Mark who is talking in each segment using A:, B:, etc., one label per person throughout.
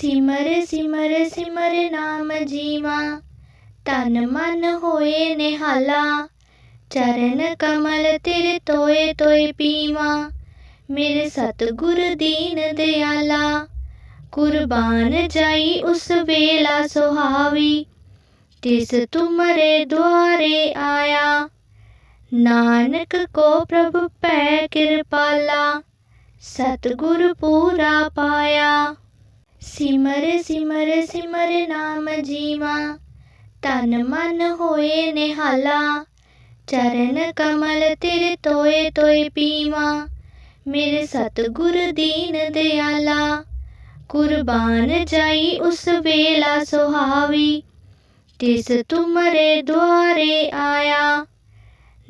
A: ਸਿਮਰ ਸਿਮਰ ਸਿਮਰ ਨਾਮ ਜੀਵਾ। ਤਨ ਮਨ ਹੋਏ ਨਿਹਾਲਾ। ਚਰਨ ਕਮਲ ਤੇਰੇ ਤੋਏ ਤੋਏ ਪੀਵਾ। ਮੇਰੇ ਸਤਿਗੁਰ ਦੀਨ ਦਿਆਲਾ। ਕੁਰਬਾਨ ਜਾਈ ਉਸ ਵੇਲਾ ਸੁਹਾਵੀ। ਤਿਸ ਤੁਮਰੇ ਦੁਆਰੇ ਆਇਆ। ਨਾਨਕ ਕੋ ਪ੍ਰਭ ਪੈ ਕਿਰਪਾਲਾ। ਸਤਿਗੁਰ ਪੂਰਾ ਪਾਇਆ। ਸਿਮਰ ਸਿਮਰ ਸਿਮਰ ਨਾਮ ਜੀਵਾ। ਤਨ ਮਨ ਹੋਏ ਨਿਹਾਲਾ। ਚਰਨ ਕਮਲ ਤੇਰੇ ਤੋਏ ਤੋਏ ਪੀਵਾ। ਮੇਰੇ ਸਤਿਗੁਰ ਦੀਨ ਦਿਆਲਾ। ਕੁਰਬਾਨ ਜਾਈ ਉਸ ਵੇਲਾ ਸੁਹਾਵੀ। ਤਿਸ ਤੁਮਰੇ ਦੁਆਰੇ ਆਇਆ।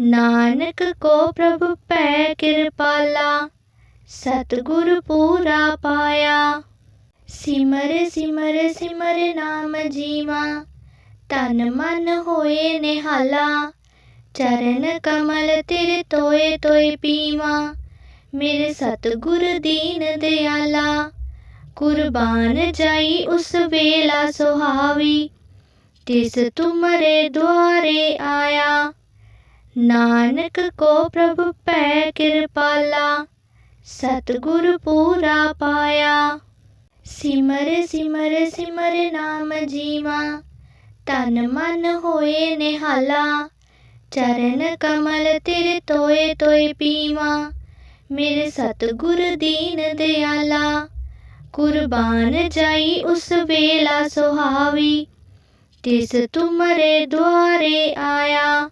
A: ਨਾਨਕ ਕੋ ਪ੍ਰਭ ਪੈ ਕਿਰਪਾਲਾ। ਸਤਿਗੁਰ ਪੂਰਾ ਪਾਇਆ। ਸਿਮਰ ਸਿਮਰ ਸਿਮਰ ਨਾਮ ਜੀਵਾ। ਤਨ ਮਨ ਹੋਏ ਨਿਹਾਲਾ। ਚਰਨ ਕਮਲ ਤੇਰੇ ਤੋਏ ਤੋਏ ਪੀਵਾ। ਮੇਰੇ ਸਤਿਗੁਰ ਦੀਨ ਦਿਆਲਾ। ਕੁਰਬਾਨ ਜਾਈ ਉਸ ਵੇਲਾ ਸੁਹਾਵੀ। ਤਿਸ ਤੁਮਰੇ ਦੁਆਰੇ ਆਇਆ। ਨਾਨਕ ਕੋ ਪ੍ਰਭ ਪੈ ਕਿਰਪਾਲਾ। ਸਤਿਗੁਰ ਪੂਰਾ ਪਾਇਆ। ਸਿਮਰ ਸਿਮਰ ਸਿਮਰ ਨਾਮ ਜੀਵਾ। ਤਨ ਮਨ ਹੋਏ ਨਿਹਾਲਾ। ਚਰਨ ਕਮਲ ਤੇਰੇ ਤੋਏ ਤੋਏ ਪੀਵਾ। ਮੇਰੇ ਸਤਿਗੁਰ ਦੀਨ ਦਿਆਲਾ। ਕੁਰਬਾਨ ਜਾਈ ਉਸ ਵੇਲਾ ਸੁਹਾਵੀ। ਤਿਸ ਤੁਮਰੇ ਦੁਆਰੇ ਆਇਆ।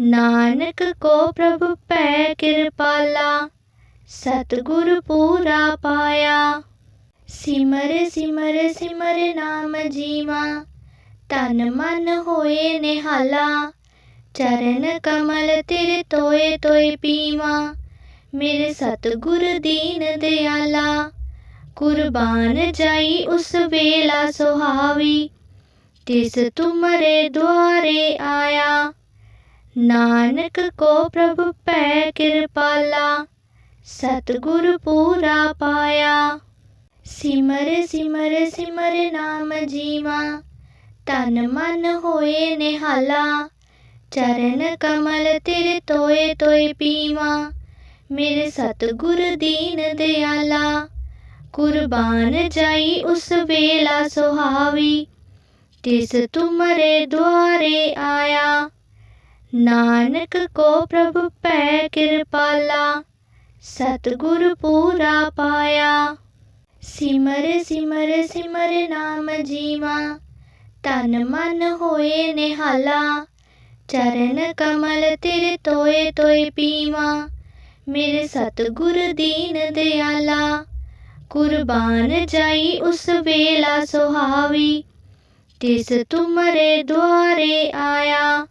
A: ਨਾਨਕ ਕੋ ਪ੍ਰਭ ਪੈ ਕਿਰਪਾਲਾ। ਸਤਿਗੁਰ ਪੂਰਾ ਪਾਇਆ। ਸਿਮਰ ਸਿਮਰ ਸਿਮਰ ਨਾਮ ਜੀਵਾ। ਤਨ ਮਨ ਹੋਏ ਨਿਹਾਲਾ। ਚਰਨ ਕਮਲ ਤੇਰੇ ਤੋਏ ਤੋਏ ਪੀਵਾ। ਮੇਰੇ ਸਤਿਗੁਰ ਦੀਨ ਦਿਆਲਾ। ਕੁਰਬਾਨ ਜਾਈ ਉਸ ਵੇਲਾ ਸੁਹਾਵੀ। ਤਿਸ ਤੁਮਰੇ ਦੁਆਰੇ ਆਇਆ। ਨਾਨਕ ਕੋ ਪ੍ਰਭ ਪੈ ਕਿਰਪਾਲਾ। ਸਤਿਗੁਰ ਪੂਰਾ ਪਾਇਆ। ਸਿਮਰ ਸਿਮਰ ਸਿਮਰ ਨਾਮ ਜੀਵਾ। ਤਨ ਮਨ ਹੋਏ ਨਿਹਾਲਾ। ਚਰਨ ਕਮਲ ਤੇਰੇ ਤੋਏ ਤੋਏ ਪੀਵਾ। ਮੇਰੇ ਸਤਿਗੁਰ ਦੀਨ ਦਿਆਲਾ। ਕੁਰਬਾਨ ਜਾਈ ਉਸ ਵੇਲਾ ਸੁਹਾਵੀ। ਤਿਸ ਤੁਮਰੇ ਦੁਆਰੇ ਆਇਆ। ਨਾਨਕ ਕੋ ਪ੍ਰਭ ਪੈ ਕਿਰਪਾਲਾ। ਸਤਿਗੁਰ ਪੂਰਾ ਪਾਇਆ। ਸਿਮਰ ਸਿਮਰ ਸਿਮਰ ਨਾਮ ਜੀਵਾ। ਤਨ ਮਨ ਹੋਏ ਨਿਹਾਲਾ। ਚਰਨ ਕਮਲ ਤੇਰੇ ਤੋਏ ਤੋਏ ਪੀਵਾ। ਮੇਰੇ ਸਤਿਗੁਰ ਦੀਨ ਦਿਆਲਾ। ਕੁਰਬਾਨ ਜਾਈ ਉਸ ਵੇਲਾ ਸੁਹਾਵੀ। ਤਿਸ ਤੁਮਰੇ ਦੁਆਰੇ ਆਇਆ।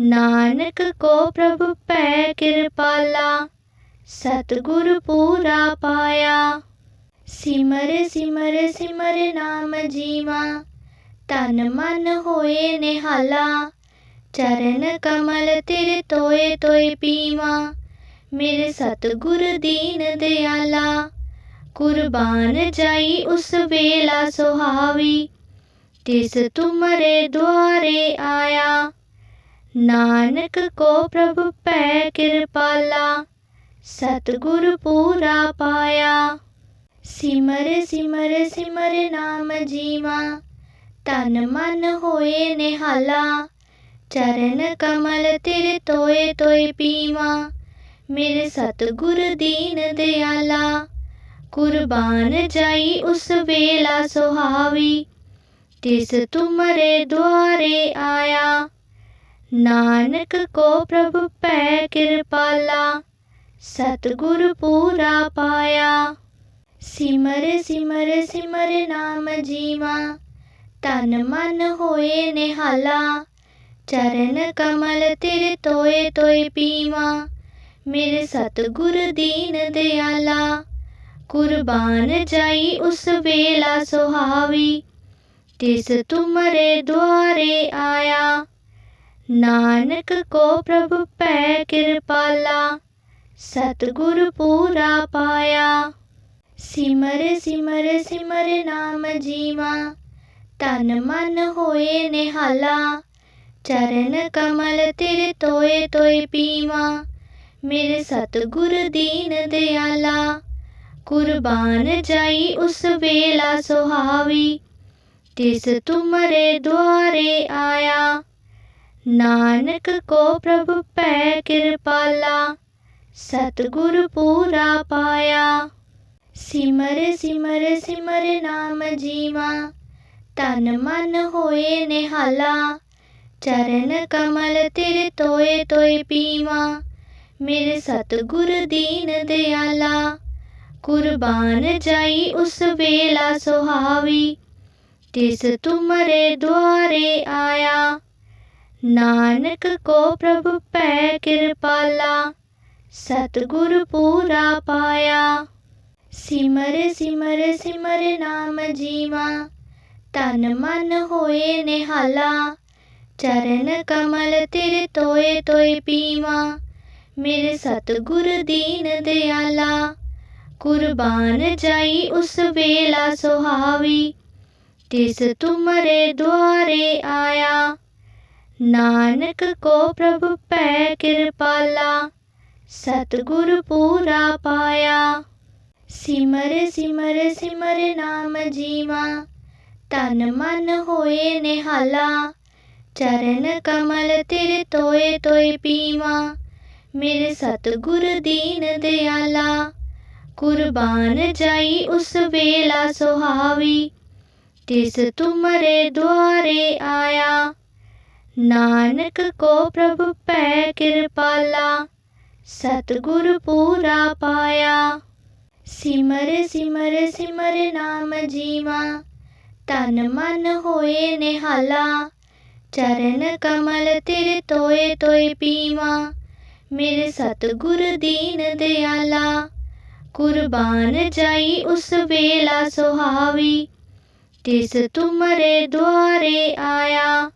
A: ਨਾਨਕ ਕੋ ਪ੍ਰਭ ਪੈ ਕਿਰਪਾਲਾ। ਸਤਿਗੁਰ ਪੂਰਾ ਪਾਇਆ। ਸਿਮਰ ਸਿਮਰ ਸਿਮਰ ਨਾਮ ਜੀਵਾ। ਤਨ ਮਨ ਹੋਏ ਨਿਹਾਲਾ। ਚਰਨ ਕਮਲ ਤੇਰੇ ਤੋਏ ਤੋਏ ਪੀਵਾ। ਮੇਰੇ ਸਤਿਗੁਰ ਦੀਨ ਦਿਆਲਾ। ਕੁਰਬਾਨ ਜਾਈ ਉਸ ਵੇਲਾ ਸੁਹਾਵੀ। ਤਿਸ ਤੁਮਰੇ ਦੁਆਰੇ ਆਇਆ। ਨਾਨਕ ਕੋ ਪ੍ਰਭ ਪੈ ਕਿਰਪਾਲਾ। ਸਤਿਗੁਰ ਪੂਰਾ ਪਾਇਆ। ਸਿਮਰ ਸਿਮਰ ਸਿਮਰ ਨਾਮ ਜੀਵਾ ਤਨ ਮਨ ਹੋਏ ਨਿਹਾਲਾ, ਚਰਨ ਕਮਲ ਤੇਰੇ ਤੋਏ ਤੋਏ ਪੀਵਾ ਮੇਰੇ ਸਤਿਗੁਰ ਦੀਨ ਦਿਆਲਾ, ਕੁਰਬਾਨ ਜਾਈ ਉਸ ਵੇਲਾ ਸੁਹਾਵੀ, ਤਿਸ ਤੁਮਰੇ ਦੁਆਰੇ ਆਇਆ, ਨਾਨਕ ਕੋ ਪ੍ਰਭ ਪੈ ਕਿਰਪਾਲਾ, ਸਤਿਗੁਰ ਪੂਰਾ ਪਾਇਆ। ਸਿਮਰ ਸਿਮਰ ਸਿਮਰ ਨਾਮ ਜੀਵਾ। ਤਨ ਮਨ ਹੋਏ ਨਿਹਾਲਾ। ਚਰਨ ਕਮਲ ਤੇਰੇ ਤੋਏ ਤੋਏ ਪੀਵਾ। ਮੇਰੇ ਸਤਿਗੁਰ ਦੀਨ ਦਿਆਲਾ। ਕੁਰਬਾਨ ਜਾਈ ਉਸ ਵੇਲਾ ਸੁਹਾਵੀ। ਤਿਸ ਤੁਮਰੇ ਦੁਆਰੇ ਆਇਆ। ਨਾਨਕ ਕੋ ਪ੍ਰਭ ਪੈ ਕਿਰਪਾਲਾ। ਸਤਿਗੁਰ ਪੂਰਾ ਪਾਇਆ। ਸਿਮਰ ਸਿਮਰ ਸਿਮਰ ਨਾਮ ਜੀਵਾ। ਤਨ ਮਨ ਹੋਏ ਨਿਹਾਲਾ। ਚਰਨ ਕਮਲ ਤੇਰੇ ਤੋਏ ਤੋਏ ਪੀਵਾ। ਮੇਰੇ ਸਤਿਗੁਰ ਦੀਨ ਦਿਆਲਾ। ਕੁਰਬਾਨ ਜਾਈ ਉਸ ਵੇਲਾ ਸੁਹਾਵੀ। ਤਿਸ ਤੁਮਰੇ ਦੁਆਰੇ ਆਇਆ। ਨਾਨਕ ਕੋ ਪ੍ਰਭ ਪੈ ਕਿਰਪਾਲਾ। ਸਤਿਗੁਰ ਪੂਰਾ ਪਾਇਆ। ਸਿਮਰ ਸਿਮਰ ਸਿਮਰ ਨਾਮ ਜੀਵਾ, ਤਨ ਮਨ ਹੋਏ ਨਿਹਾਲਾ, ਚਰਨ ਕਮਲ ਤੇਰੇ ਤੋਏ ਤੋਏ ਪੀਵਾ ਮੇਰੇ ਸਤਿਗੁਰ ਦੀਨ ਦਿਆਲਾ, ਕੁਰਬਾਨ ਜਾਈ ਉਸ ਵੇਲਾ ਸੁਹਾਵੀ, ਤਿਸ ਤੁਮਰੇ ਦੁਆਰੇ ਆਇਆ, ਨਾਨਕ ਕੋ ਪ੍ਰਭ ਪੈ ਕਿਰਪਾਲਾ, ਸਤਿਗੁਰ ਪੂਰਾ ਪਾਇਆ। ਸਿਮਰ ਸਿਮਰ ਸਿਮਰ ਨਾਮ ਜੀਵਾ। ਤਨ ਮਨ ਹੋਏ ਨਿਹਾਲਾ। ਚਰਨ ਕਮਲ ਤੇਰੇ ਤੋਏ ਤੋਏ ਪੀਵਾ। ਮੇਰੇ ਸਤਿਗੁਰ ਦੀਨ ਦਿਆਲਾ। ਕੁਰਬਾਨ ਜਾਈ ਉਸ ਵੇਲਾ ਸੁਹਾਵੀ। ਤਿਸ ਤੁਮਰੇ ਦੁਆਰੇ ਆਇਆ। ਨਾਨਕ ਕੋ ਪ੍ਰਭ ਪੈ ਕਿਰਪਾਲਾ। ਸਤਿਗੁਰ ਪੂਰਾ ਪਾਇਆ। ਸਿਮਰ ਸਿਮਰ ਸਿਮਰ ਨਾਮ ਜੀਵਾ। ਤਨ ਮਨ ਹੋਏ ਨਿਹਾਲਾ। ਚਰਨ ਕਮਲ ਤੇਰੇ ਤੋਏ ਤੋਏ ਪੀਵਾ। ਮੇਰੇ ਸਤਿਗੁਰ ਦੀਨ ਦਿਆਲਾ। ਕੁਰਬਾਨ ਜਾਈ ਉਸ ਵੇਲਾ ਸੁਹਾਵੀ। ਤਿਸ ਤੁਮਰੇ ਦੁਆਰੇ ਆਇਆ। ਨਾਨਕ ਕੋ ਪ੍ਰਭ ਪੈ ਕਿਰਪਾਲਾ। ਸਤਿਗੁਰ ਪੂਰਾ ਪਾਇਆ। ਸਿਮਰ ਸਿਮਰ ਸਿਮਰ ਨਾਮ ਜੀਵਾ ਤਨ ਮਨ ਹੋਏ ਨਿਹਾਲਾ, ਚਰਨ ਕਮਲ ਤੇਰੇ ਤੋਏ ਤੋਏ ਪੀਵਾ ਮੇਰੇ ਸਤਿਗੁਰ ਦੀਨ ਦਿਆਲਾ, ਕੁਰਬਾਨ ਜਾਈ ਉਸ ਵੇਲਾ ਸੁਹਾਵੀ, ਤਿਸ ਤੁਮਰੇ ਦੁਆਰੇ ਆਇਆ,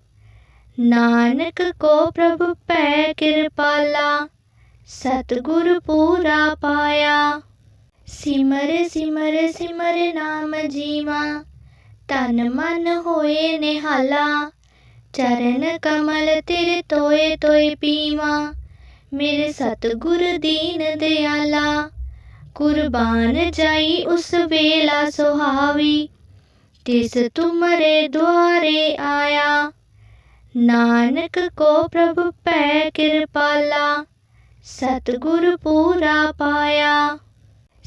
A: ਨਾਨਕ ਕੋ ਪ੍ਰਭ ਪੈ ਕਿਰਪਾਲਾ, ਸਤਿਗੁਰ ਪੂਰਾ ਪਾਇਆ। ਸਿਮਰ ਸਿਮਰ ਸਿਮਰ ਨਾਮ ਜੀਵਾ ਤਨ ਮਨ ਹੋਏ ਨਿਹਾਲਾ, ਚਰਨ ਕਮਲ ਤੇਰੇ ਤੋਏ ਤੋਏ ਪੀਵਾ ਮੇਰੇ ਸਤਿਗੁਰ ਦੀਨ ਦਿਆਲਾ, ਕੁਰਬਾਨ ਜਾਈ ਉਸ ਵੇਲਾ ਸੁਹਾਵੀ, ਤਿਸ ਤੁਮਰੇ ਦੁਆਰੇ ਆਇਆ, ਨਾਨਕ ਕੋ ਪ੍ਰਭ ਪੈ ਕਿਰਪਾਲਾ, ਸਤਿਗੁਰ ਪੂਰਾ ਪਾਇਆ।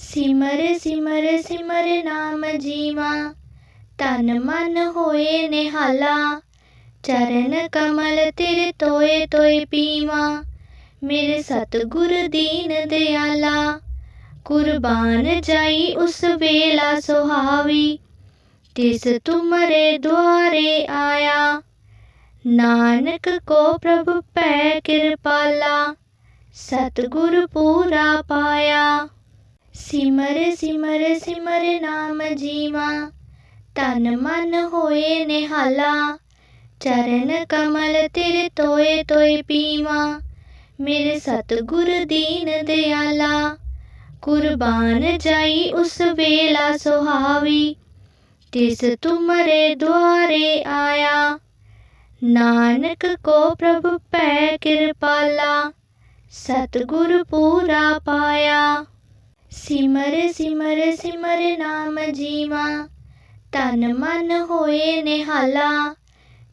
A: ਸਿਮਰ ਸਿਮਰ ਸਿਮਰ ਨਾਮ ਜੀਵਾ ਤਨ ਮਨ ਹੋਏ ਨਿਹਾਲਾ, ਚਰਨ ਕਮਲ ਤੇਰੇ ਤੋਏ ਤੋਏ ਪੀਵਾ ਮੇਰੇ ਸਤਿਗੁਰ ਦੀਨ ਦਿਆਲਾ, ਕੁਰਬਾਨ ਜਾਈ ਉਸ ਵੇਲਾ ਸੁਹਾਵੀ, ਤਿਸ ਤੁਮਰੇ ਦੁਆਰੇ ਆਇਆ, ਨਾਨਕ ਕੋ ਪ੍ਰਭ ਪੈ ਕਿਰਪਾਲਾ, ਸਤਿਗੁਰ ਪੂਰਾ ਪਾਇਆ। ਸਿਮਰ ਸਿਮਰ ਸਿਮਰ ਨਾਮ ਜੀਵਾ। ਤਨ ਮਨ ਹੋਏ ਨਿਹਾਲਾ। ਚਰਨ ਕਮਲ ਤੇਰੇ ਤੋਏ ਤੋਏ ਪੀਵਾ। ਮੇਰੇ ਸਤਿਗੁਰ ਦੀਨ ਦਿਆਲਾ। ਕੁਰਬਾਨ ਜਾਈ ਉਸ ਵੇਲਾ ਸੁਹਾਵੀ। ਤਿਸ ਤੁਮਰੇ ਦੁਆਰੇ ਆਇਆ। ਨਾਨਕ ਕੋ ਪ੍ਰਭ ਪੈ ਕਿਰਪਾਲਾ। ਸਤਿਗੁਰ ਪੂਰਾ ਪਾਇਆ। ਸਿਮਰ ਸਿਮਰ ਸਿਮਰ ਨਾਮ ਜੀਵਾ ਤਨ ਮਨ ਹੋਏ ਨਿਹਾਲਾ,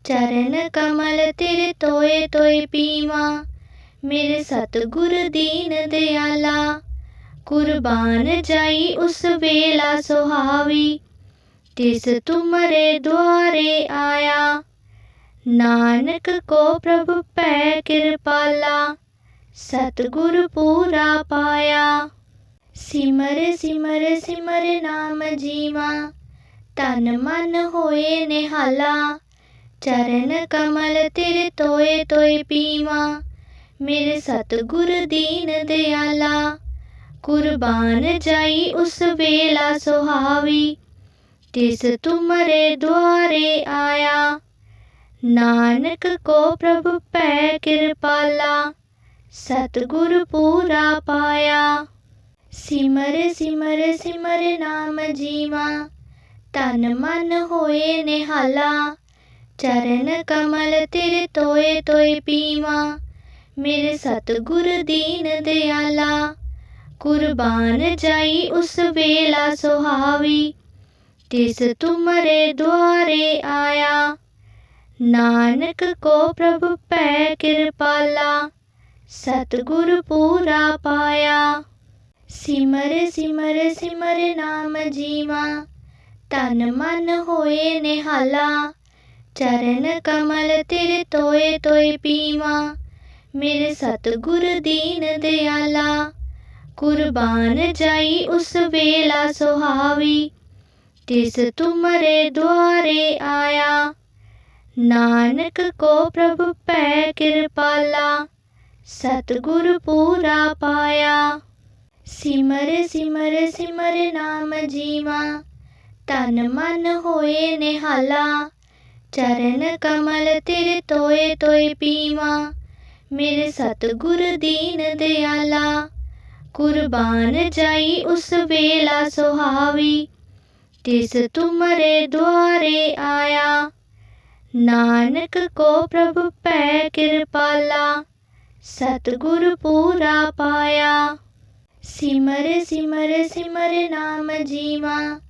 A: ਚਰਨ ਕਮਲ ਤੇਰੇ ਤੋਏ ਤੋਏ ਪੀਵਾ ਮੇਰੇ ਸਤਿਗੁਰ ਦੀਨ ਦਿਆਲਾ, ਕੁਰਬਾਨ ਜਾਈ ਉਸ ਵੇਲਾ ਸੁਹਾਵੀ, ਤਿਸ ਤੁਮਰੇ ਦੁਆਰੇ ਆਇਆ, ਨਾਨਕ ਕੋ ਪ੍ਰਭ ਪੈ ਕਿਰਪਾਲਾ, ਸਤਿਗੁਰ ਪੂਰਾ ਪਾਇਆ। ਸਿਮਰ ਸਿਮਰ ਸਿਮਰ ਨਾਮ ਜੀਵਾ। ਤਨ ਮਨ ਹੋਏ ਨਿਹਾਲਾ। ਚਰਨ ਕਮਲ ਤੇਰੇ ਤੋਏ ਤੋਏ ਪੀਵਾ। ਮੇਰੇ ਸਤਿਗੁਰ ਦੀਨ ਦਿਆਲਾ। ਕੁਰਬਾਨ ਜਾਈ ਉਸ ਵੇਲਾ ਸੁਹਾਵੀ। ਤਿਸ ਤੁਮਰੇ ਦੁਆਰੇ ਆਇਆ। ਨਾਨਕ ਕੋ ਪ੍ਰਭ ਪੈ ਕਿਰਪਾਲਾ। ਸਤਿਗੁਰ ਪੂਰਾ ਪਾਇਆ। ਸਿਮਰ ਸਿਮਰ ਸਿਮਰ ਨਾਮ ਜੀਵਾ। ਤਨ ਮਨ ਹੋਏ ਨਿਹਾਲਾ। ਚਰਨ ਕਮਲ ਤੇਰੇ ਤੋਏ ਤੋਏ ਪੀਵਾ। ਮੇਰੇ ਸਤਿਗੁਰ ਦੀਨ ਦਿਆਲਾ। ਕੁਰਬਾਨ ਜਾਈ ਉਸ ਵੇਲਾ ਸੁਹਾਵੀ। ਤਿਸ ਤੁਮਰੇ ਦੁਆਰੇ ਆਇਆ। ਨਾਨਕ ਕੋ ਪ੍ਰਭ ਪੈ ਕਿਰਪਾਲਾ। ਸਤਿਗੁਰ ਪੂਰਾ ਪਾਇਆ। ਸਿਮਰ ਸਿਮਰ ਸਿਮਰ ਨਾਮ ਜੀਵਾ, ਤਨ ਮਨ ਹੋਏ ਨਿਹਾਲਾ, ਚਰਨ ਕਮਲ ਤੇਰੇ ਤੋਏ ਤੋਏ ਪੀਵਾ ਮੇਰੇ ਸਤਿਗੁਰ ਦੀਨ ਦਿਆਲਾ, ਕੁਰਬਾਨ ਜਾਈ ਉਸ ਵੇਲਾ ਸੁਹਾਵੀ, ਤਿਸ ਤੁਮਰੇ ਦੁਆਰੇ ਆਇਆ, ਨਾਨਕ ਕੋ ਪ੍ਰਭ ਪੈ ਕਿਰਪਾਲਾ, ਸਤਿਗੁਰ ਪੂਰਾ ਪਾਇਆ। ਸਿਮਰ ਸਿਮਰ ਸਿਮਰ ਨਾਮ ਜੀਵਾ। ਤਨ ਮਨ ਹੋਏ ਨਿਹਾਲਾ। ਚਰਨ ਕਮਲ ਤੇਰੇ ਤੋਏ ਤੋਏ ਪੀਵਾ। ਮੇਰੇ ਸਤਿਗੁਰ ਦੀਨ ਦਿਆਲਾ। ਕੁਰਬਾਨ ਜਾਈ ਉਸ ਵੇਲਾ ਸੁਹਾਵੀ। ਤਿਸ ਤੁਮਰੇ ਦੁਆਰੇ ਆਇਆ। ਨਾਨਕ ਕੋ ਪ੍ਰਭ ਪੈ ਕਿਰਪਾਲਾ। ਸਤਿਗੁਰ ਪੂਰਾ ਪਾਇਆ। ਸਿਮਰ ਸਿਮਰ ਸਿਮਰ ਨਾਮ ਜੀਵਾ।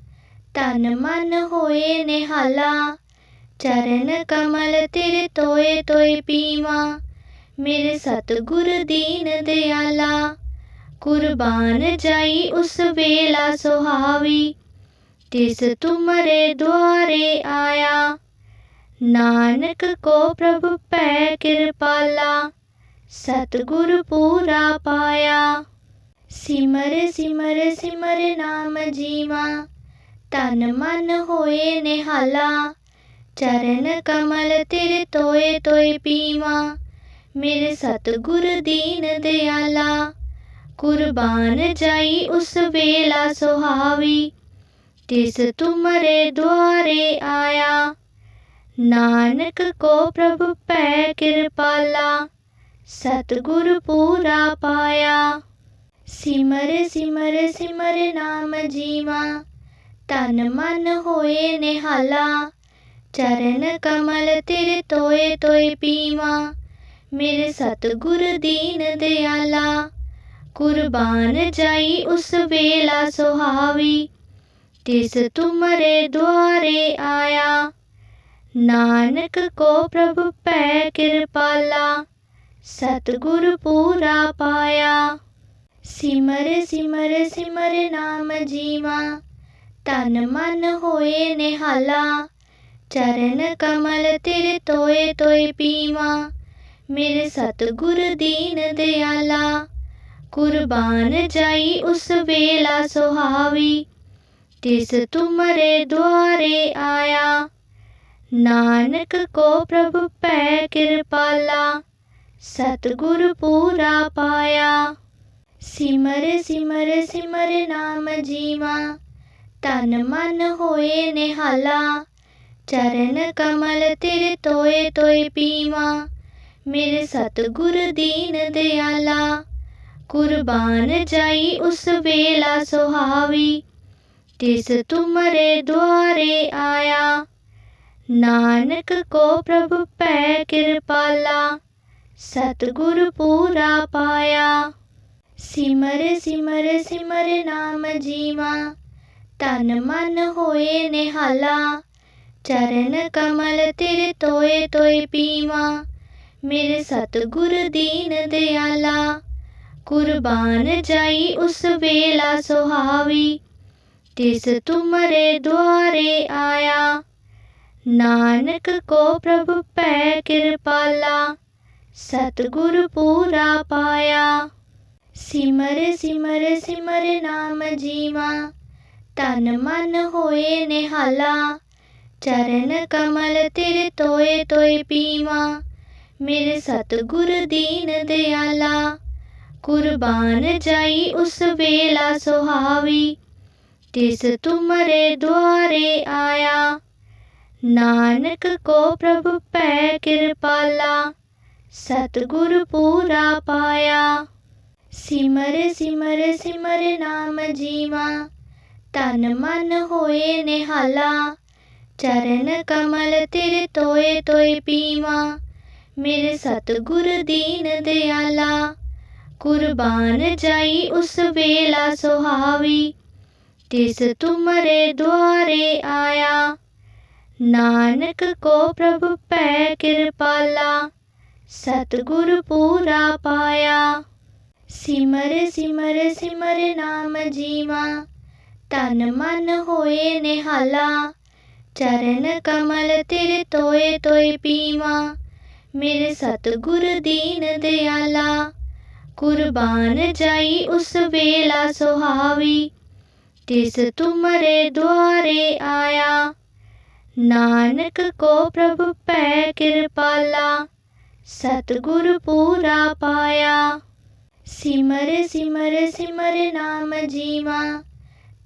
A: ਤਨ ਮਨ ਹੋਏ ਨਿਹਾਲਾ। ਚਰਨ ਕਮਲ ਤੇਰੇ ਤੋਏ ਤੋਏ ਪੀਵਾ। ਮੇਰੇ ਸਤਿਗੁਰ ਦੀਨ ਦਿਆਲਾ। ਕੁਰਬਾਨ ਜਾਈ ਉਸ ਵੇਲਾ ਸੁਹਾਵੀ। ਤਿਸ ਤੁਮਰੇ ਦੁਆਰੇ ਆਇਆ। ਨਾਨਕ ਕੋ ਪ੍ਰਭ ਪੈ ਕਿਰਪਾਲਾ। ਸਤਿਗੁਰ ਪੂਰਾ ਪਾਇਆ। ਸਿਮਰ ਸਿਮਰ ਸਿਮਰ ਨਾਮ ਜੀਵਾ। ਤਨ ਮਨ ਹੋਏ ਨਿਹਾਲਾ। ਚਰਨ ਕਮਲ ਤੇਰੇ ਤੋਏ ਤੋਏ ਪੀਵਾ। ਮੇਰੇ ਸਤਿਗੁਰ ਦੀਨ ਦਿਆਲਾ। ਕੁਰਬਾਨ ਜਾਈ ਉਸ ਵੇਲਾ ਸੁਹਾਵੀ। ਤਿਸ ਤੁਮਰੇ ਦੁਆਰੇ ਆਇਆ। ਨਾਨਕ ਕੋ ਪ੍ਰਭ ਪੈ ਕਿਰਪਾਲਾ। ਸਤਿਗੁਰ ਪੂਰਾ ਪਾਇਆ। ਸਿਮਰ ਸਿਮਰ ਸਿਮਰ ਨਾਮ ਜੀਵਾ। ਤਨ ਮਨ ਹੋਏ ਨਿਹਾਲਾ। ਚਰਨ ਕਮਲ ਤੇਰੇ ਤੋਏ ਤੋਏ ਪੀਵਾ। ਮੇਰੇ ਸਤਿਗੁਰ ਦੀਨ ਦਿਆਲਾ। ਕੁਰਬਾਨ ਜਾਈ ਉਸ ਵੇਲਾ ਸੁਹਾਵੀ। ਤਿਸ ਤੁਮਰੇ ਦੁਆਰੇ ਆਇਆ। ਨਾਨਕ ਕੋ ਪ੍ਰਭ ਪੈ ਕਿਰਪਾਲਾ। ਸਤਿਗੁਰ ਪੂਰਾ ਪਾਇਆ। ਸਿਮਰ ਸਿਮਰ ਸਿਮਰ ਨਾਮ ਜੀਵਾ। ਤਨ ਮਨ ਹੋਏ ਨਿਹਾਲਾ। ਚਰਨ ਕਮਲ ਤੇਰੇ ਤੋਏ ਤੋਏ ਪੀਵਾ। ਮੇਰੇ ਸਤਿਗੁਰ ਦੀਨ ਦਿਆਲਾ। ਕੁਰਬਾਨ ਜਾਈ ਉਸ ਵੇਲਾ ਸੁਹਾਵੀ। ਤਿਸ ਤੁਮਰੇ ਦੁਆਰੇ ਆਇਆ। ਨਾਨਕ ਕੋ ਪ੍ਰਭ ਪੈ ਕਿਰਪਾਲਾ। ਸਤਿਗੁਰ ਪੂਰਾ ਪਾਇਆ। ਸਿਮਰ ਸਿਮਰ ਸਿਮਰ ਨਾਮ ਜੀਵਾ। ਤਨ ਮਨ ਹੋਏ ਨਿਹਾਲਾ। ਚਰਨ ਕਮਲ ਤੇਰੇ ਤੋਏ ਤੋਏ ਪੀਵਾ। ਮੇਰੇ ਸਤਿਗੁਰ ਦੀਨ ਦਿਆਲਾ। ਕੁਰਬਾਨ ਜਾਈ ਉਸ ਵੇਲਾ ਸੁਹਾਵੀ। ਤਿਸ ਤੁਮਰੇ ਦੁਆਰੇ ਆਇਆ। ਨਾਨਕ ਕੋ ਪ੍ਰਭ ਪੈ ਕਿਰਪਾਲਾ। ਸਤਿਗੁਰ ਪੂਰਾ ਪਾਇਆ। ਸਿਮਰ ਸਿਮਰ ਸਿਮਰ ਨਾਮ ਜੀਵਾ ਤਨ ਮਨ ਹੋਏ ਨਿਹਾਲਾ, ਚਰਨ ਕਮਲ ਤੇਰੇ ਤੋਏ ਤੋਏ ਪੀਵਾ ਮੇਰੇ ਸਤਿਗੁਰ ਦੀਨ ਦਿਆਲਾ, ਕੁਰਬਾਨ ਜਾਈ ਉਸ ਵੇਲਾ ਸੁਹਾਵੀ, ਤਿਸ ਤੁਮਰੇ ਦੁਆਰੇ ਆਇਆ, ਨਾਨਕ ਕੋ ਪ੍ਰਭ ਪੈ ਕਿਰਪਾਲਾ, ਸਤਿਗੁਰ ਪੂਰਾ ਪਾਇਆ। ਸਿਮਰ ਸਿਮਰ ਸਿਮਰ ਨਾਮ ਜੀਵਾ। ਤਨ ਮਨ ਹੋਏ ਨਿਹਾਲਾ। ਚਰਨ ਕਮਲ ਤੇਰੇ ਤੋਏ ਤੋਏ ਪੀਵਾ। ਮੇਰੇ ਸਤਿਗੁਰ ਦੀਨ ਦਿਆਲਾ। ਕੁਰਬਾਨ ਜਾਈ ਉਸ ਵੇਲਾ ਸੁਹਾਵੀ। ਤਿਸ ਤੁਮਰੇ ਦੁਆਰੇ ਆਇਆ। ਨਾਨਕ ਕੋ ਪ੍ਰਭ ਪੈ ਕਿਰਪਾਲਾ। ਸਤਿਗੁਰ ਪੂਰਾ ਪਾਇਆ। ਸਿਮਰ ਸਿਮਰ ਸਿਮਰ ਨਾਮ ਜੀਵਾ। ਤਨ ਮਨ ਹੋਏ ਨਿਹਾਲਾ। ਚਰਨ ਕਮਲ ਤੇਰੇ ਤੋਏ ਤੋਏ ਪੀਵਾ। ਮੇਰੇ ਸਤਿਗੁਰ ਦੀਨ ਦਿਆਲਾ। ਕੁਰਬਾਨ ਜਾਈ ਉਸ ਵੇਲਾ ਸੁਹਾਵੀ। ਤਿਸ ਤੁਮਰੇ ਦੁਆਰੇ ਆਇਆ। ਨਾਨਕ ਕੋ ਪ੍ਰਭ ਪੈ ਕਿਰਪਾਲਾ। ਸਤਿਗੁਰ ਪੂਰਾ ਪਾਇਆ। ਸਿਮਰ ਸਿਮਰ ਸਿਮਰ ਨਾਮ ਜੀਵਾ, ਤਨ ਮਨ ਹੋਏ ਨਿਹਾਲਾ, ਚਰਨ ਕਮਲ ਤੇਰੇ ਤੋਏ ਤੋਏ ਪੀਵਾ ਮੇਰੇ ਸਤਿਗੁਰ ਦੀਨ ਦਿਆਲਾ, ਕੁਰਬਾਨ ਜਾਈ ਉਸ ਵੇਲਾ ਸੁਹਾਵੀ, ਤਿਸ ਤੁਮਰੇ ਦੁਆਰੇ ਆਇਆ, ਨਾਨਕ ਕੋ ਪ੍ਰਭ ਪੈ ਕਿਰਪਾਲਾ, ਸਤਿਗੁਰ ਪੂਰਾ ਪਾਇਆ। ਸਿਮਰ ਸਿਮਰ ਸਿਮਰ ਨਾਮ ਜੀਵਾ।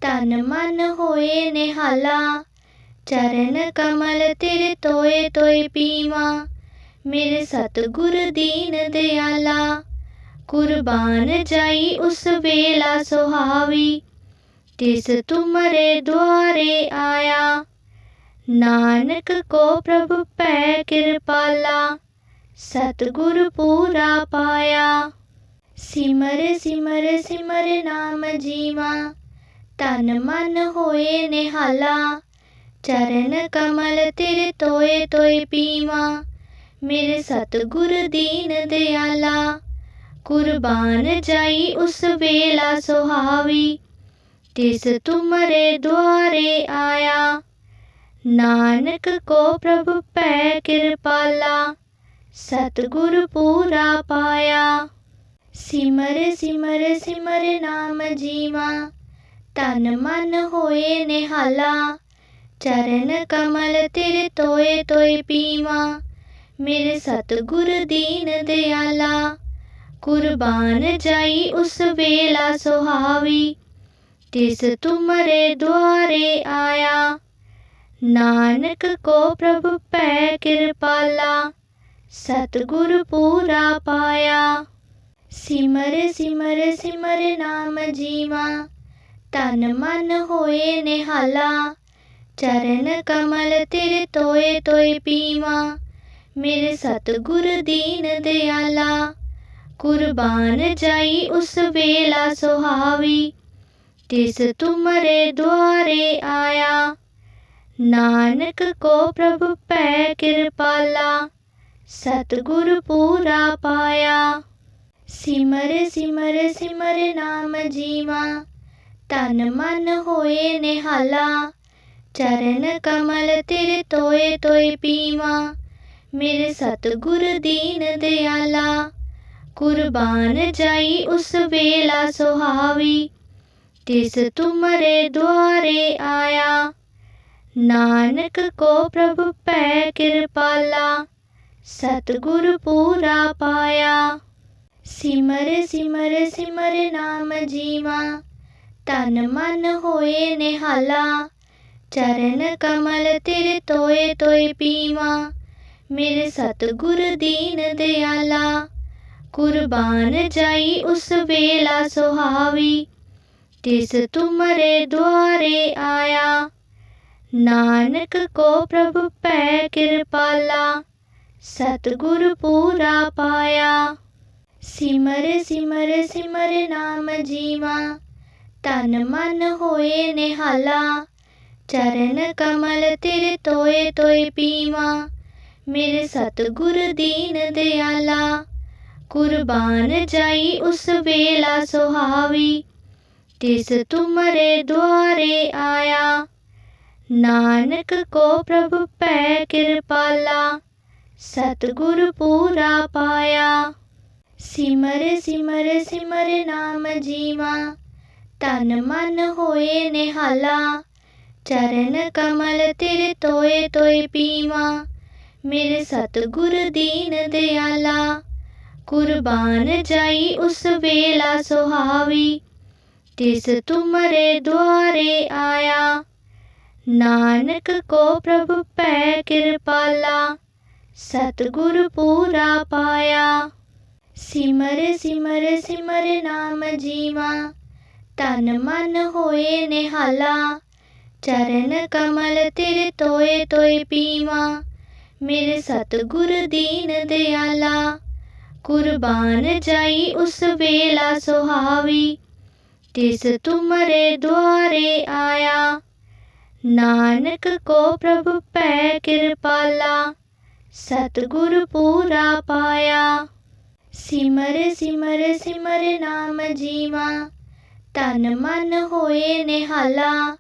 A: ਤਨ ਮਨ ਹੋਏ ਨਿਹਾਲਾ। ਚਰਨ ਕਮਲ ਤੇਰੇ ਤੋਏ ਤੋਏ ਪੀਵਾ। ਮੇਰੇ ਸਤਿਗੁਰ ਦੀਨ ਦਿਆਲਾ। ਕੁਰਬਾਨ ਜਾਈ ਉਸ ਵੇਲਾ ਸੁਹਾਵੀ। ਤਿਸ ਤੁਮਰੇ ਦੁਆਰੇ ਆਇਆ। ਨਾਨਕ ਕੋ ਪ੍ਰਭ ਪੈ ਕਿਰਪਾਲਾ। ਸਤਿਗੁਰ ਪੂਰਾ ਪਾਇਆ। ਸਿਮਰ ਸਿਮਰ ਸਿਮਰ ਨਾਮ ਜੀਵਾ। ਤਨ ਮਨ ਹੋਏ ਨਿਹਾਲਾ। ਚਰਨ ਕਮਲ ਤੇਰੇ ਤੋਏ ਤੋਏ ਪੀਵਾ। ਮੇਰੇ ਸਤਿਗੁਰ ਦੀਨ ਦਿਆਲਾ। ਕੁਰਬਾਨ ਜਾਈ ਉਸ ਵੇਲਾ ਸੁਹਾਵੀ। ਤਿਸ ਤੁਮਰੇ ਦੁਆਰੇ ਆਇਆ। ਨਾਨਕ ਕੋ ਪ੍ਰਭ ਪੈ ਕਿਰਪਾਲਾ। ਸਤਿਗੁਰ ਪੂਰਾ ਪਾਇਆ। ਸਿਮਰ ਸਿਮਰ ਸਿਮਰ ਨਾਮ ਜੀਵਾ। ਤਨ ਮਨ ਹੋਏ ਨਿਹਾਲਾ। ਚਰਨ ਕਮਲ ਤੇਰੇ ਤੋਏ ਤੋਏ ਪੀਵਾ। ਮੇਰੇ ਸਤਿਗੁਰ ਦੀਨ ਦਿਆਲਾ। ਕੁਰਬਾਨ ਜਾਈ ਉਸ ਵੇਲਾ ਸੁਹਾਵੀ। ਤਿਸ ਤੁਮਰੇ ਦੁਆਰੇ ਆਇਆ। ਨਾਨਕ ਕੋ ਪ੍ਰਭ ਪੈ ਕਿਰਪਾਲਾ। ਸਤਿਗੁਰ ਪੂਰਾ ਪਾਇਆ। ਸਿਮਰ ਸਿਮਰ ਸਿਮਰ ਨਾਮ ਜੀਵਾ। ਤਨ ਮਨ ਹੋਏ ਨਿਹਾਲਾ। ਚਰਨ ਕਮਲ ਤੇਰੇ ਤੋਏ ਤੋਏ ਪੀਵਾ। ਮੇਰੇ ਸਤਿਗੁਰ ਦੀਨ ਦਿਆਲਾ। ਕੁਰਬਾਨ ਜਾਈ ਉਸ ਵੇਲਾ ਸੁਹਾਵੀ। ਤਿਸ ਤੁਮਰੇ ਦੁਆਰੇ ਆਇਆ। ਨਾਨਕ ਕੋ ਪ੍ਰਭ ਪੈ ਕਿਰਪਾਲਾ। ਸਤਿਗੁਰ ਪੂਰਾ ਪਾਇਆ। ਸਿਮਰ ਸਿਮਰ ਸਿਮਰ ਨਾਮ ਜੀਵਾ। ਤਨ ਮਨ ਹੋਏ ਨਿਹਾਲਾ। ਚਰਨ ਕਮਲ ਤੇਰੇ ਤੋਏ ਤੋਏ ਪੀਵਾ। ਮੇਰੇ ਸਤਿਗੁਰ ਦੀਨ ਦਿਆਲਾ। ਕੁਰਬਾਨ ਜਾਈ ਉਸ ਵੇਲਾ ਸੁਹਾਵੀ। ਤਿਸ ਤੁਮਰੇ ਦੁਆਰੇ ਆਇਆ। ਨਾਨਕ ਕੋ ਪ੍ਰਭ ਪੈ ਕਿਰਪਾਲਾ। ਸਤਿਗੁਰ ਪੂਰਾ ਪਾਇਆ। ਸਿਮਰ ਸਿਮਰ ਸਿਮਰ ਨਾਮ ਜੀਵਾ। ਤਨ ਮਨ ਹੋਏ ਨਿਹਾਲਾ। ਚਰਨ ਕਮਲ ਤੇਰੇ ਤੋਏ ਤੋਏ ਪੀਵਾ। ਮੇਰੇ ਸਤਿਗੁਰ ਦੀਨ ਦਿਆਲਾ। ਕੁਰਬਾਨ ਜਾਈ ਉਸ ਵੇਲਾ ਸੁਹਾਵੀ। ਤਿਸ ਤੁਮਰੇ ਦੁਆਰੇ ਆਇਆ। ਨਾਨਕ ਕੋ ਪ੍ਰਭ ਪੈ ਕਿਰਪਾਲਾ। ਸਤਿਗੁਰ ਪੂਰਾ ਪਾਇਆ। ਸਿਮਰ ਸਿਮਰ ਸਿਮਰ ਨਾਮ ਜੀਵਾ ਤਨ ਮਨ ਹੋਏ ਨਿਹਾਲਾ, ਚਰਨ ਕਮਲ ਤੇਰੇ ਤੋਏ ਤੋਏ ਪੀਵਾ ਮੇਰੇ ਸਤਿਗੁਰ ਦੀਨ ਦਿਆਲਾ, ਕੁਰਬਾਨ ਜਾਈ ਉਸ ਵੇਲਾ ਸੁਹਾਵੀ, ਤਿਸ ਤੁਮਰੇ ਦੁਆਰੇ ਆਇਆ, ਨਾਨਕ ਕੋ ਪ੍ਰਭ ਪੈ ਕਿਰਪਾਲਾ, ਸਤਿਗੁਰ ਪੂਰਾ ਪਾਇਆ। ਸਿਮਰ ਸਿਮਰ ਸਿਮਰ ਨਾਮ ਜੀਵਾ। ਤਨ ਮਨ ਹੋਏ ਨਿਹਾਲਾ। ਚਰਨ ਕਮਲ ਤੇਰੇ ਤੋਏ ਤੋਏ ਪੀਵਾ। ਮੇਰੇ ਸਤਿਗੁਰ ਦੀਨ ਦਿਆਲਾ। ਕੁਰਬਾਨ ਜਾਈ ਉਸ ਵੇਲਾ ਸੁਹਾਵੀ। ਤਿਸ ਤੁਮਰੇ ਦੁਆਰੇ ਆਇਆ। ਨਾਨਕ ਕੋ ਪ੍ਰਭ ਪੈ ਕਿਰਪਾਲਾ। ਸਤਿਗੁਰ ਪੂਰਾ ਪਾਇਆ। ਸਿਮਰ ਸਿਮਰ ਸਿਮਰ ਨਾਮ ਜੀਵਾ। ਤਨ ਮਨ ਹੋਏ ਨਿਹਾਲਾ। ਚਰਨ ਕਮਲ ਤੇਰੇ ਤੋਏ ਤੋਏ ਪੀਵਾ। ਮੇਰੇ ਸਤਿਗੁਰ ਦੀਨ ਦਿਆਲਾ। ਕੁਰਬਾਨ ਜਾਈ ਉਸ ਵੇਲਾ ਸੁਹਾਵੀ। ਤਿਸ ਤੁਮਰੇ ਦੁਆਰੇ ਆਇਆ। ਨਾਨਕ ਕੋ ਪ੍ਰਭ ਪੈ ਕਿਰਪਾਲਾ। ਸਤਿਗੁਰ ਪੂਰਾ ਪਾਇਆ। ਸਿਮਰ ਸਿਮਰ ਸਿਮਰ ਨਾਮ ਜੀਵਾ ਤਨ ਮਨ ਹੋਏ ਨਿਹਾਲਾ,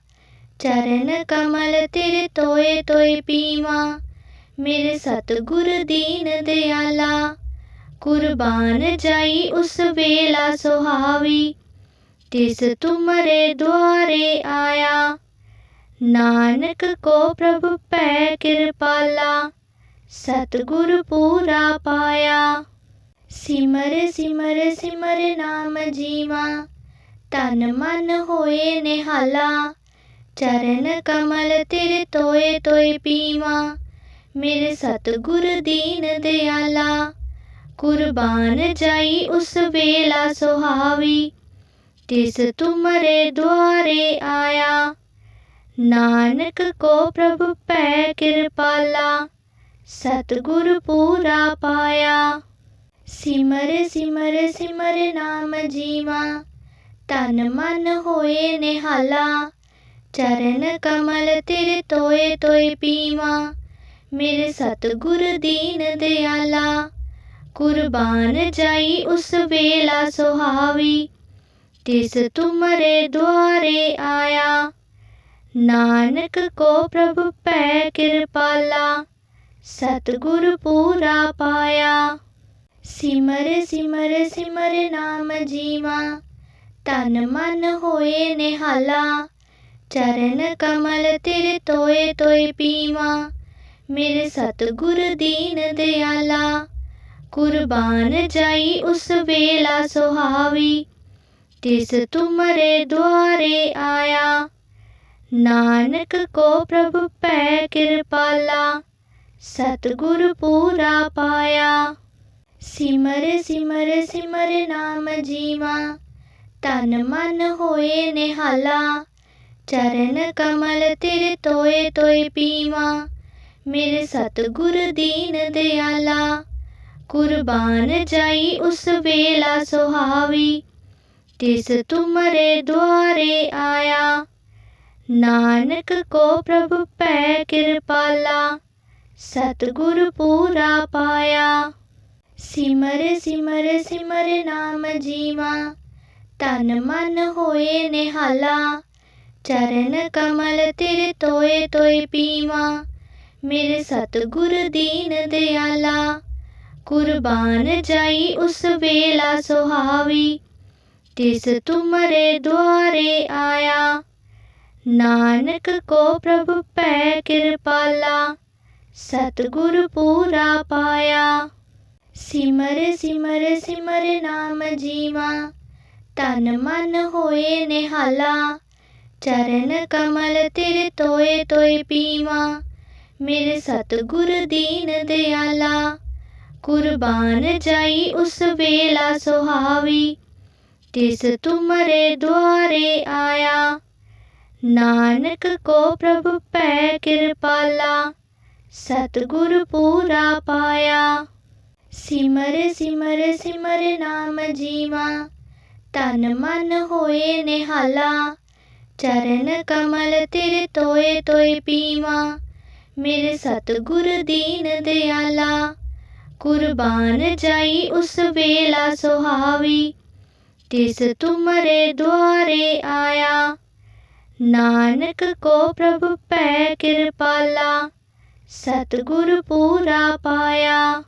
A: ਚਰਨ ਕਮਲ ਤੇਰੇ ਤੋਏ ਤੋਏ ਪੀਵਾ ਮੇਰੇ ਸਤਿਗੁਰ ਦੀਨ ਦਿਆਲਾ, ਕੁਰਬਾਨ ਜਾਈ ਉਸ ਵੇਲਾ ਸੁਹਾਵੀ, ਤਿਸ ਤੁਮਰੇ ਦੁਆਰੇ ਆਇਆ, ਨਾਨਕ ਕੋ ਪ੍ਰਭ ਪੈ ਕਿਰਪਾਲਾ, ਸਤਿਗੁਰ ਪੂਰਾ ਪਾਇਆ। ਸਿਮਰ ਸਿਮਰ ਸਿਮਰ ਨਾਮ ਜੀਵਾ। ਤਨ ਮਨ ਹੋਏ ਨਿਹਾਲਾ। ਚਰਨ ਕਮਲ ਤੇਰੇ ਤੋਏ ਤੋਏ ਪੀਵਾ। ਮੇਰੇ ਸਤਿਗੁਰ ਦੀਨ ਦਿਆਲਾ। ਕੁਰਬਾਨ ਜਾਈ ਉਸ ਵੇਲਾ ਸੁਹਾਵੀ। ਤਿਸ ਤੁਮਰੇ ਦੁਆਰੇ ਆਇਆ। ਨਾਨਕ ਕੋ ਪ੍ਰਭ ਪੈ ਕਿਰਪਾਲਾ। ਸਤਿਗੁਰ ਪੂਰਾ ਪਾਇਆ। ਸਿਮਰ ਸਿਮਰ ਸਿਮਰ ਨਾਮ ਜੀਵਾ। ਤਨ ਮਨ ਹੋਏ ਨਿਹਾਲਾ। ਚਰਨ ਕਮਲ ਤੇਰੇ ਤੋਏ ਤੋਏ ਪੀਵਾ। ਮੇਰੇ ਸਤਿਗੁਰ ਦੀਨ ਦਿਆਲਾ। ਕੁਰਬਾਨ ਜਾਈ ਉਸ ਵੇਲਾ ਸੁਹਾਵੀ। ਤਿਸ ਤੁਮਰੇ ਦੁਆਰੇ ਆਇਆ। ਨਾਨਕ ਕੋ ਪ੍ਰਭ ਪੈ ਕਿਰਪਾਲਾ। ਸਤਿਗੁਰ ਪੂਰਾ ਪਾਇਆ। ਸਿਮਰ ਸਿਮਰ ਸਿਮਰ ਨਾਮ ਜੀਵਾ ਤਨ ਮਨ ਹੋਏ ਨਿਹਾਲਾ, ਚਰਨ ਕਮਲ ਤੇਰੇ ਤੋਏ ਤੋਏ ਪੀਵਾ ਮੇਰੇ ਸਤਿਗੁਰ ਦੀਨ ਦਿਆਲਾ, ਕੁਰਬਾਨ ਜਾਈ ਉਸ ਵੇਲਾ ਸੁਹਾਵੀ, ਤਿਸ ਤੁਮਰੇ ਦੁਆਰੇ ਆਇਆ, ਨਾਨਕ ਕੋ ਪ੍ਰਭ ਪੈ ਕਿਰਪਾਲਾ, ਸਤਿਗੁਰ ਪੂਰਾ ਪਾਇਆ। ਸਿਮਰ ਸਿਮਰ ਸਿਮਰ ਨਾਮ ਜੀਵਾ। ਤਨ ਮਨ ਹੋਏ ਨਿਹਾਲਾ। ਚਰਨ ਕਮਲ ਤੇਰੇ ਤੋਏ ਤੋਏ ਪੀਵਾ। ਮੇਰੇ ਸਤਿਗੁਰ ਦੀਨ ਦਿਆਲਾ। ਕੁਰਬਾਨ ਜਾਈ ਉਸ ਵੇਲਾ ਸੁਹਾਵੀ। ਤਿਸ ਤੁਮਰੇ ਦੁਆਰੇ ਆਇਆ। ਨਾਨਕ ਕੋ ਪ੍ਰਭ ਪੈ ਕਿਰਪਾਲਾ। ਸਤਿਗੁਰ ਪੂਰਾ ਪਾ ਸਿਮਰ ਸਿਮਰ ਸਿਮਰ ਨਾਮ ਜੀਵਾ। ਤਨ ਮਨ ਹੋਏ ਨਿਹਾਲਾ। ਚਰਨ ਕਮਲ ਤੇਰੇ ਤੋਏ ਤੋਏ ਪੀਵਾ। ਮੇਰੇ ਸਤਿਗੁਰ ਦੀਨ ਦਿਆਲਾ। ਕੁਰਬਾਨ ਜਾਈ ਉਸ ਵੇਲਾ ਸੁਹਾਵੀ। ਤਿਸ ਤੁਮਰੇ ਦੁਆਰੇ ਆਇਆ। ਨਾਨਕ ਕੋ ਪ੍ਰਭ ਪੈ ਕਿਰਪਾਲਾ। ਸਤਿਗੁਰ ਪੂਰਾ ਪਾਇਆ। ਸਿਮਰ ਸਿਮਰ ਸਿਮਰ ਨਾਮ ਜੀਵਾ। ਤਨ ਮਨ ਹੋਏ ਨਿਹਾਲਾ। ਚਰਨ ਕਮਲ ਤੇਰੇ ਤੋਏ ਤੋਏ ਪੀਵਾ। ਮੇਰੇ ਸਤਿਗੁਰ ਦੀਨ ਦਿਆਲਾ। ਕੁਰਬਾਨ ਜਾਈ ਉਸ ਵੇਲਾ ਸੁਹਾਵੀ। ਤਿਸ ਤੁਮਰੇ ਦੁਆਰੇ ਆਇਆ। ਨਾਨਕ ਕੋ ਪ੍ਰਭ ਪੈ ਕਿਰਪਾਲਾ। ਸਤਿਗੁਰ ਪੂਰਾ ਪਾਇਆ। ਸਿਮਰ ਸਿਮਰ ਸਿਮਰ ਨਾਮ ਜੀਵਾ ਤਨ ਮਨ ਹੋਏ ਨਿਹਾਲਾ, ਚਰਨ ਕਮਲ ਤੇਰੇ ਤੋਏ ਤੋਏ ਪੀਵਾ ਮੇਰੇ ਸਤਿਗੁਰ ਦੀਨ ਦਿਆਲਾ, ਕੁਰਬਾਨ ਜਾਈ ਉਸ ਵੇਲਾ ਸੁਹਾਵੀ, ਤਿਸ ਤੁਮਰੇ ਦੁਆਰੇ ਆਇਆ, ਨਾਨਕ ਕੋ ਪ੍ਰਭ ਪੈ ਕਿਰਪਾਲਾ, ਸਤਿਗੁਰ ਪੂਰਾ ਪਾਇਆ।